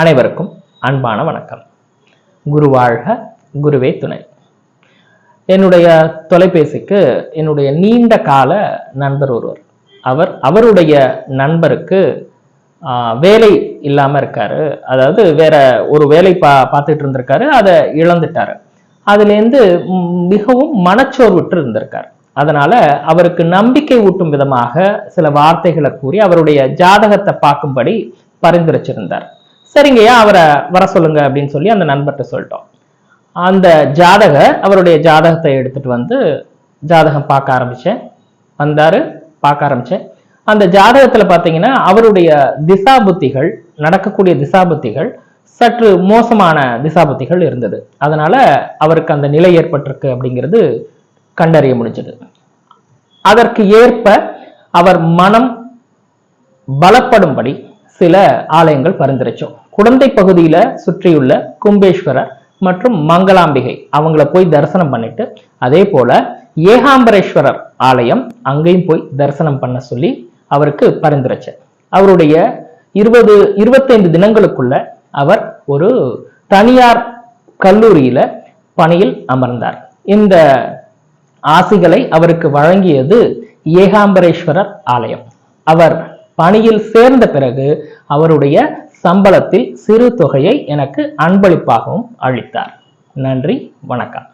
அனைவருக்கும் அன்பான வணக்கம். குரு வாழ்க குருவே துணை. என்னுடைய தொலைபேசிக்கு என்னுடைய நீண்ட கால நண்பர் ஒருவர். அவர் அவருடைய நண்பருக்கு வேலை இல்லாம இருக்காரு. அதாவது வேற ஒரு வேலை பா பார்த்துட்டு இருந்திருக்காரு. அதை இழந்துட்டாரு. அதுலேருந்து மிகவும் மனச்சோர்வுற்று இருந்திருக்கார். அதனால அவருக்கு நம்பிக்கை ஊட்டும் விதமாக சில வார்த்தைகளை கூறி அவருடைய ஜாதகத்தை பார்க்கும்படி பரிந்துரைச்சிருந்தார். சரிங்கய்யா அவரை வர சொல்லுங்க அப்படின்னு சொல்லி அந்த நண்பர்கிட்ட சொல்லிட்டோம். அந்த ஜாதகர் அவருடைய ஜாதகத்தை எடுத்துட்டு வந்து ஜாதகம் பார்க்க ஆரம்பிச்சேன். வந்தாரு பார்க்க ஆரம்பிச்சேன். அந்த ஜாதகத்துல பாத்தீங்கன்னா அவருடைய திசாபுத்திகள் நடக்கக்கூடிய திசாபுத்திகள் சற்று மோசமான திசாபுத்திகள் இருந்தது. அதனால அவருக்கு அந்த நிலை ஏற்பட்டிருக்கு அப்படிங்கிறது கண்டறிய முடிஞ்சது. அதற்கு ஏற்ப அவர் மனம் பலப்படும்படி சில ஆலயங்கள் பரிந்துரைச்சோம் குடந்தை பகுதியில சுற்றியுள்ள கும்பேஸ்வரர் மற்றும் மங்களாம்பிகை அவங்கள போய் தரிசனம் பண்ணிட்டு அதே போல ஏகாம்பரேஸ்வரர் ஆலயம் அங்கேயும் போய் தரிசனம் பண்ண சொல்லி அவருக்கு பரிந்துரைச்சேன் அவருடைய இருபது இருபத்தைந்து தினங்களுக்குள்ள அவர் ஒரு தனியார் கல்லூரியில பணியில் அமர்ந்தார். இந்த ஆசிகளை அவருக்கு வழங்கியது ஏகாம்பரேஸ்வரர் ஆலயம். அவர் பணியில் சேர்ந்த பிறகு அவருடைய சம்பளத்தில் சிறு தொகையை எனக்கு அன்பளிப்பாகவும் அளித்தார். நன்றி வணக்கம்.